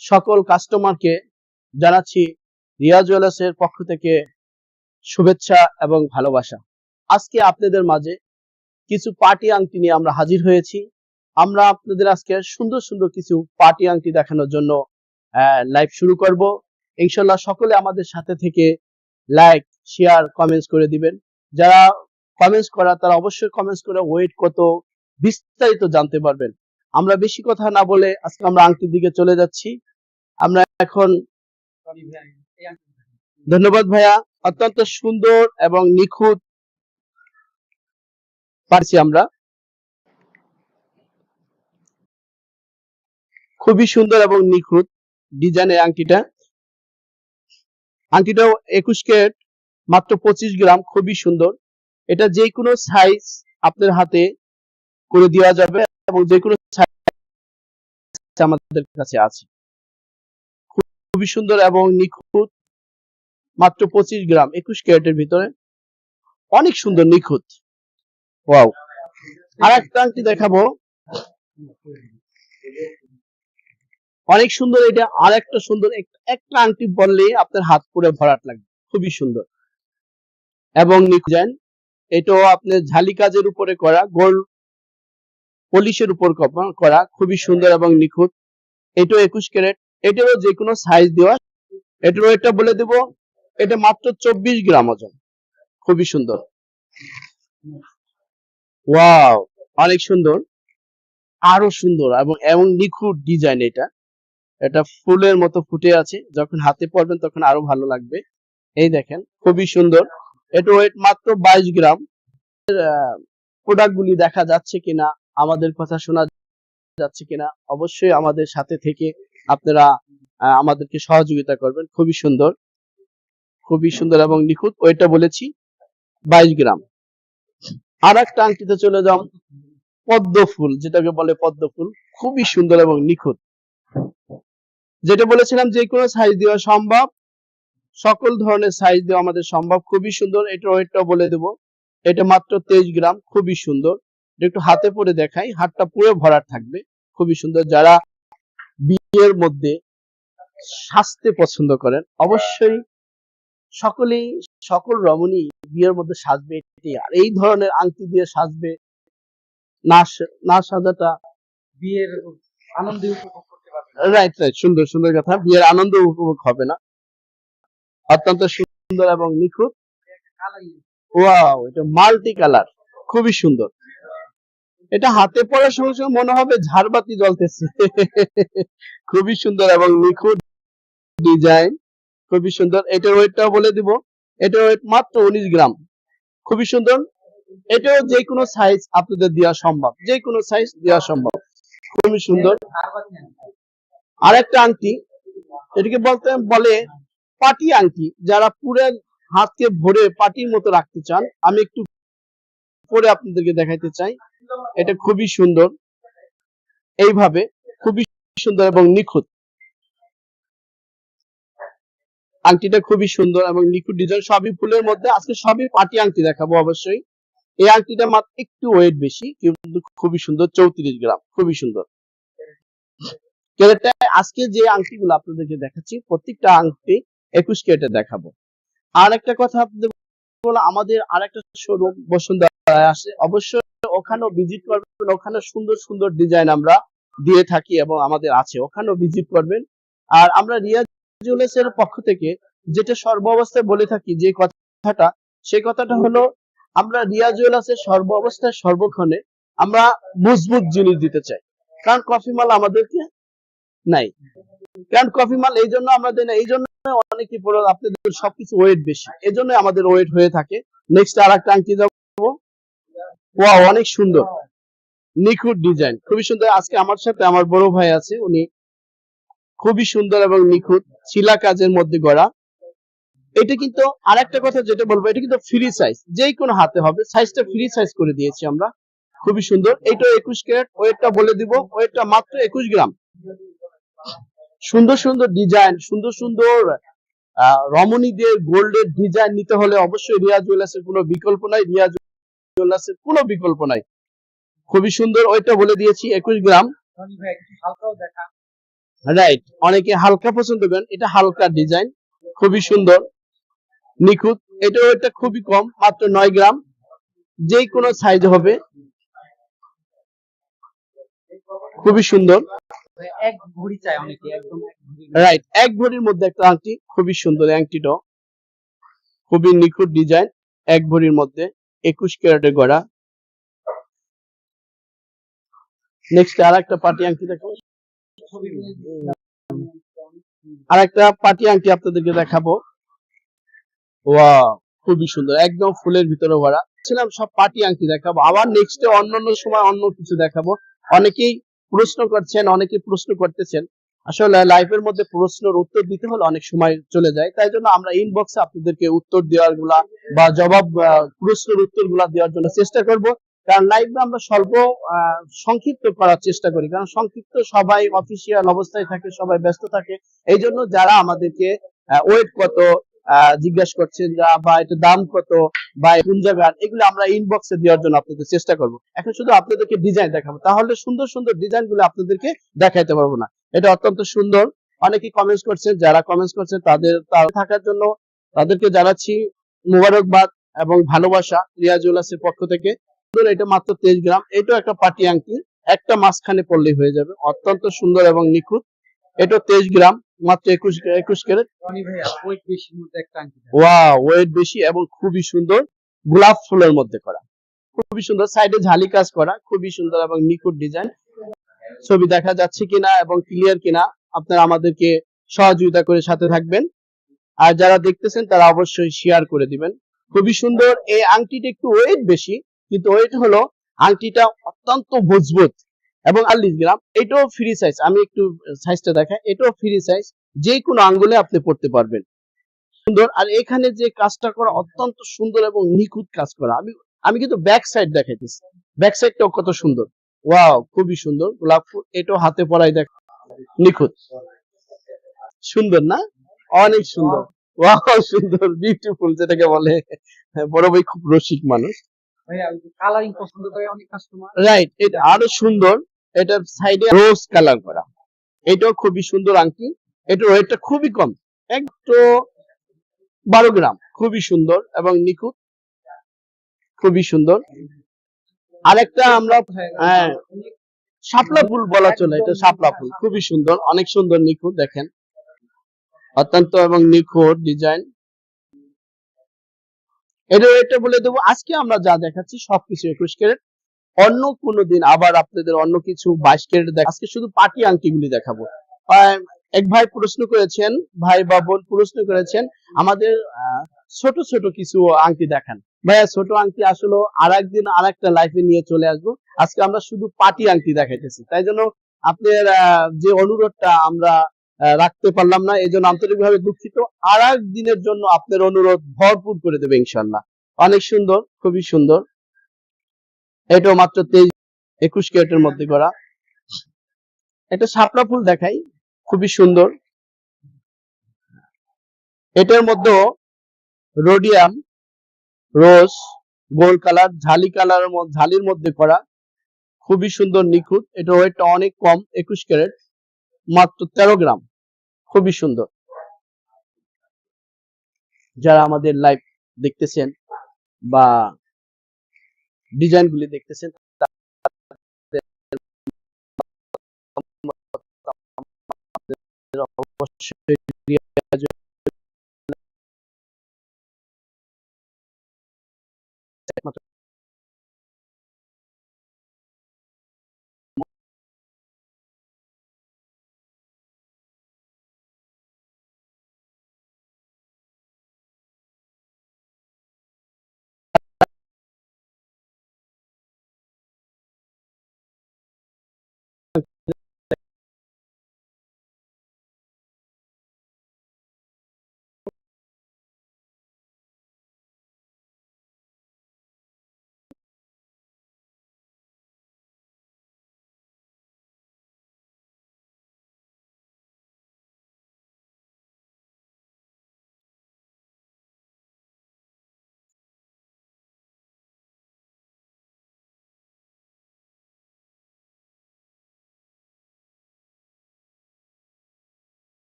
সকল কাস্টমারকে জানাচ্ছি রিয়াজ জুয়েলার্সের পক্ষ থেকে শুভেচ্ছা এবং ভালোবাসা। আজকে আপনাদের মাঝে কিছু পার্টি আংটি নিয়ে আমরা হাজির হয়েছি। আমরা আপনাদের আজকে সুন্দর সুন্দর কিছু পার্টি আংটি দেখানোর জন্য লাইভ শুরু করব। ইনশাল্লাহ সকলে আমাদের সাথে থেকে লাইক শেয়ার কমেন্টস করে দিবেন। যারা কমেন্টস করা, তারা অবশ্যই কমেন্টস করে ওয়েট কত বিস্তারিত জানতে পারবেন। আমরা বেশি কথা না বলে আজকে আমরা আংটির দিকে চলে যাচ্ছি। আমরা এখন ধন্যবাদ ভাইয়া, অত্যন্ত সুন্দর এবং নিখুঁত পারছি আমরা। খুবই সুন্দর এবং নিখুঁত ডিজাইনের আংটিটা। আংটিটাও একুশ কেট মাত্র পঁচিশ গ্রাম, খুবই সুন্দর। এটা যে কোনো সাইজ আপনার হাতে করে দেওয়া যাবে এবং যে কোনো আমাদের কাছে আছে। খুবই সুন্দর এবং নিখুঁত, মাত্র পঁচিশ গ্রাম, একুশ ক্যারেটের ভিতরে। অনেক সুন্দর, নিখুঁত। ওয়াও। আর একটা আংটি দেখাবো। অনেক সুন্দর, এটা আর একটা সুন্দর, এক- একটা আংটি বললে আপনার হাত পুরো ভরাট লাগবে। খুবই সুন্দর। এবং ডিজাইন, এটাও আপনার ঝালি কাজের উপরে করা, গোল্ড পলিশের উপর করা খুবই সুন্দর এবং নিখুঁত। এটাও একুশ ক্যারেট। এটারও যে কোনো সাইজ দেওয়া। এটারও এটা বলে দেব, এটা মাত্র চব্বিশ গ্রাম ওজন। খুবই সুন্দর। অনেক সুন্দর। আরও সুন্দর এবং এবং নিখুঁত ডিজাইন এটা। এটা ফুলের মতো ফুটে আছে। যখন হাতে পড়বেন তখন আরও ভালো লাগবে। এই দেখেন, খুবই সুন্দর। এটা ওয়েট মাত্র বাইশ গ্রাম। প্রোডাক্ট গুলি দেখা যাচ্ছে কিনা? আমাদের কথা শোনা যাচ্ছে কিনা, অবশ্যই আমাদের সাথে থেকে আপনারা আমাদেরকে সহযোগিতা করবেন। খুবই সুন্দর খুবই সুন্দর এবং নিখুঁত। ওইটা বলেছি, বাইশ গ্রাম। আর একটা আংটিতে চলে যাও, পদ্ম ফুল, যেটাকে বলে পদ্ম ফুল। খুবই সুন্দর এবং নিখুঁত। যেটা বলেছিলাম যে কোনো সাইজ দেওয়া সম্ভব, সকল ধরনের সাইজ দেওয়া আমাদের সম্ভব। খুবই সুন্দর, এটা ওয়েটটা বলে দেব। এটা মাত্র তেইশ গ্রাম, খুবই সুন্দর। একটু হাতে পরে দেখাই হাতটা পুরো ভরা থাকবে খুবই সুন্দর। যারা বিয়ের মধ্যে সাজতে পছন্দ করেন অবশ্যই সকলেই সকল রমণী বিয়ের মধ্যে সাজবে আর এই ধরনের আংটি দিয়ে সাজবে না না সাজাটা বিয়ের আনন্দ উপভোগ করতে রাইট রাইট সুন্দর সুন্দর কথা। বিয়ের আনন্দ উপভোগ হবে না। অত্যন্ত সুন্দর এবং নিখুঁত। ওয়াও এটা মাল্টি কালার খুবই সুন্দর। এটা হাতে পড়ার সঙ্গে সঙ্গে মনে হবে ঝাড়বাতি জ্বলতেছে। খুবই সুন্দর এবং নিখুঁত ডিজাইন, খুবই সুন্দর। এটার ওয়েটটাও বলে দিব। এটার ওয়েট মাত্র উনিশ গ্রাম। খুবই সুন্দর। এটাও যে কোনো সাইজ আপনাদের দেওয়া সম্ভব। যে কোনো সাইজ দেওয়া সম্ভব। খুবই সুন্দর। আর একটা আংটি, এটাকে বলতে, বলে পাটি আংটি। যারা পুরো হাতকে ভরে পাটির মতো রাখতে চান, আমি একটু পরে আপনাদেরকে দেখাইতে চাই। এটা খুবই সুন্দর। এইভাবে খুবই সুন্দর এবং নিখুঁত। আংটিটা খুবই সুন্দর এবং নিখুঁত ডিজাইন সবই ফুলের মধ্যে। আজকে সবই পাটি আংটি দেখাবো অবশ্যই। এই আংটিটা মাত্র একটু ওয়েট বেশি, কিন্তু খুবই সুন্দর। চৌত্রিশ গ্রাম। খুবই সুন্দর। ক্যারেটটা আজকে যে আংটিগুলো আপনাদেরকে দেখাচ্ছি, প্রত্যেকটা আংটি একুশ ক্যারেটে দেখাবো। আর একটা কথা আপনাদের আমাদের আর একটা শোরুম বসুন্ধরায় আসে। অবশ্যই ওখানেও ভিজিট করবেন, ওখানে সুন্দর সুন্দর ডিজাইন আমরা দিয়ে থাকি এবং আমাদের আছে, ওখানেও ভিজিট করবেন। আর আমরা রিয়াজ জুয়েলার্সের পক্ষ থেকে যেটা সর্ব অবস্থায় বলে থাকি যে কথাটা, সেই কথাটা হলো আমরা রিয়াজ জুয়েলার্সের সর্ব অবস্থায় সর্বক্ষণে আমরা মজবুত জিনিস দিতে চাই। কারণ কফি মাল আমাদেরকে নাই। কারণ কফি মাল এই জন্য আমরা দেই না, এই জন্য অনেকে আপনাদের সবকিছু ওয়েট বেশি। এই জন্য আমাদের ওয়েট হয়ে থাকে। নেক্সট আর একটা আংটি ওয়াও অনেক সুন্দর। নিখুঁত ডিজাইন খুবই সুন্দর। আজকে আমার সাথে আমার বড় ভাই আছে, উনি খুবই সুন্দর এবং নিখুঁত শিলা কাজের মধ্যে গড়া। এটা কিন্তু আর একটা কথা যেটা বলব, এটা কিন্তু ফ্রি সাইজ যে কোনো হাতে হবে সাইজটা ফ্রি সাইজ করে দিয়েছি আমরা। খুবই সুন্দর। এইটা একুশ ক্যারেট, ওয়েটটা বলে দিব, ওয়েটটা মাত্র একুশ গ্রাম। সুন্দর সুন্দর ডিজাইন সুন্দর সুন্দর রমণীদের গোল্ডের ডিজাইন নিতে হলে অবশ্যই রিয়া জুয়েলার্সের কোনো বিকল্প নাই। রিয়া জুয়েলার্সের কোনো বিকল্প নাই। খুবই সুন্দর ওইটা বলে দিয়েছি একুশ গ্রাম। রাইট অনেকে হালকা পছন্দ করেন এটা হালকা ডিজাইন খুবই সুন্দর নিখুঁত এটা ওইটা খুবই কম মাত্র নয় গ্রাম যে কোনো সাইজ হবে। খুবই সুন্দর। এক ভরি চাই অনেকে একদম রাইট এক ভরির মধ্যে একটা আংটি খুবই সুন্দর আংটিটা খুবই নিখুঁত ডিজাইন এক ভরির মধ্যে। একুশ ক্যারেটে গড়া। নেক্সট আর একটা পার্টি আংটি দেখো। আর একটা পার্টি আংটি আপনাদেরকে দেখাবো। ওয়া খুবই সুন্দর, একদম ফুলের ভিতরে ভরা। ছিলাম, সব পার্টি আংটি দেখাবো। আবার নেক্সটে অন্য অন্য সময় অন্য কিছু দেখাবো। অনেকেই প্রশ্ন করছেন, অনেকেই প্রশ্ন করতেছেন। আসলে লাইফের মধ্যে প্রশ্নের উত্তর দিতে হলে অনেক সময় চলে যায়। তাই জন্য আমরা ইনবক্সে আপনাদেরকে উত্তর দেওয়ারগুলা বা জবাব প্রশ্নের উত্তরগুলা দেওয়ার জন্য চেষ্টা করব। কারণ লাইভে আমরা স্বল্প সংক্ষিপ্ত করার চেষ্টা করি। কারণ সংক্ষিপ্ত সবাই অফিসিয়াল অবস্থায় থাকে, সবাই ব্যস্ত থাকে। এই জন্য যারা আমাদেরকে ওয়েট কত জিজ্ঞাসা করছেন যা বা এটা দাম কত বা কোন জায়গার, এগুলো আমরা ইনবক্সে দেওয়ার জন্য আপনাদের চেষ্টা করব। এখন শুধু আপনাদেরকে ডিজাইন দেখাবো। তাহলে সুন্দর সুন্দর ডিজাইনগুলো আপনাদেরকে দেখাইতে পারব না। এটা অত্যন্ত সুন্দর। অনেকে কমেন্টস করছেন যারা কমেন্টস করছেন তাদের তার থাকার জন্য তাদেরকে জানাচ্ছি মুবারকবাদ এবং ভালোবাসা রিয়া জুয়েলার্সের পক্ষ থেকে। এটা মাত্র তেইশ গ্রাম এটাও একটা পাটি আংটি একটা মাঝখানে পড়লেই হয়ে যাবে। অত্যন্ত সুন্দর এবং নিখুঁত। এটা তেইশ গ্রাম মাত্র একুশ একুশ ক্যারেট। ওয়া ওয়েট বেশি এবং খুবই সুন্দর। গোলাপ ফুলের মধ্যে করা। খুবই সুন্দর। সাইডে ঝালি কাজ করা খুবই সুন্দর এবং নিখুঁত ডিজাইন ছবি দেখা যাচ্ছে কিনা এবং ক্লিয়ার কিনা আপনারা আমাদেরকে সহযোগিতা করে সাথে থাকবেন। আর যারা দেখতেছেন তারা অবশ্যই শেয়ার করে দিবেন। খুবই সুন্দর। এই আংটিটা একটু ওয়েট বেশি, কিন্তু ওয়েট হলো আংটিটা অত্যন্ত মজবুত এবং আল্লিশ গ্রাম। এটাও ফ্রি সাইজ আমি একটু সাইজটা দেখাই। এটাও ফ্রি সাইজ যে কোনো আঙ্গুলে আপনি পড়তে পারবেন। সুন্দর। আর এখানে যে কাজটা করা অত্যন্ত সুন্দর এবং নিখুঁত কাজ করা। আমি আমি কিন্তু ব্যাক সাইড দেখাইতেছি। ব্যাক সাইডটাও কত সুন্দর। ওয়াও খুবই সুন্দর। গোলাপ ফুল এটাও হাতে পরাই দেখ। নিখুঁত। সুন্দর না? অনেক সুন্দর। ওয়াও সুন্দর। বিউটিফুল যেটাকে বলে। হ্যাঁ, বড় ভাই খুব রসিক মানুষ। কালারিং পছন্দ করে অনেক কাস্টমার রাইট এটা আরও সুন্দর। এটার সাইডে রোজ কালার করা। এটাও খুবই সুন্দর আংটি। এটার ওয়েটটা খুবই কম। একটু বারো গ্রাম। খুবই সুন্দর এবং নিখুঁত। খুবই সুন্দর। আরেকটা আমরা হ্যাঁ শাপলা ফুল বলা চলে এটা শাপলা ফুল। খুবই সুন্দর অনেক সুন্দর নিখুঁত দেখেন। অত্যন্ত এবং নিখুঁত ডিজাইন। এটা এটা বলে দেবো আজকে আমরা যা দেখাচ্ছি সবকিছু একুশ ক্যারেট। অন্য কোনো দিন আবার আপনাদের অন্য কিছু বাইশ ক্যারেট দেখ আজকে শুধু পাটি আংটিগুলি দেখাবো। এক ভাই প্রশ্ন করেছেন, ভাই বা বোন প্রশ্ন করেছেন, আমাদের ছোট ছোট কিছু আংটি দেখান। ভাইয়া, ছোট আংটি আসলে আর একদিন আর একটা লাইফে নিয়ে চলে আসব। আজকে আমরা শুধু পাটি আংটি দেখাইতেছি। তাই জন্য আপনার যে অনুরোধটা আমরা রাখতে পারলাম না এই জন্য আন্তরিকভাবে দুঃখিত। আর দিনের জন্য আপনার অনুরোধ ভরপুর করে দেবে ইনশাল্লাহ অনেক সুন্দর, খুবই সুন্দর। এটাও মাত্র তেইশ, একুশ ক্যারেটের মধ্যে করা এটা শাপলা ফুল দেখাই। খুবই সুন্দর। এটার মধ্যেও রোডিয়াম রোজ গোল্ড কালার ঝালি কালার ঝালির মধ্যে করা। খুবই সুন্দর, নিখুঁত। এটা ওয়েটটা অনেক কম, একুশ ক্যারেট। মাত্র তেরো গ্রাম। খুবই সুন্দর। যারা আমাদের লাইভ দেখতেছেন বা ডিজাইন গুলি দেখতেছেন অবশ্যই একমাত্র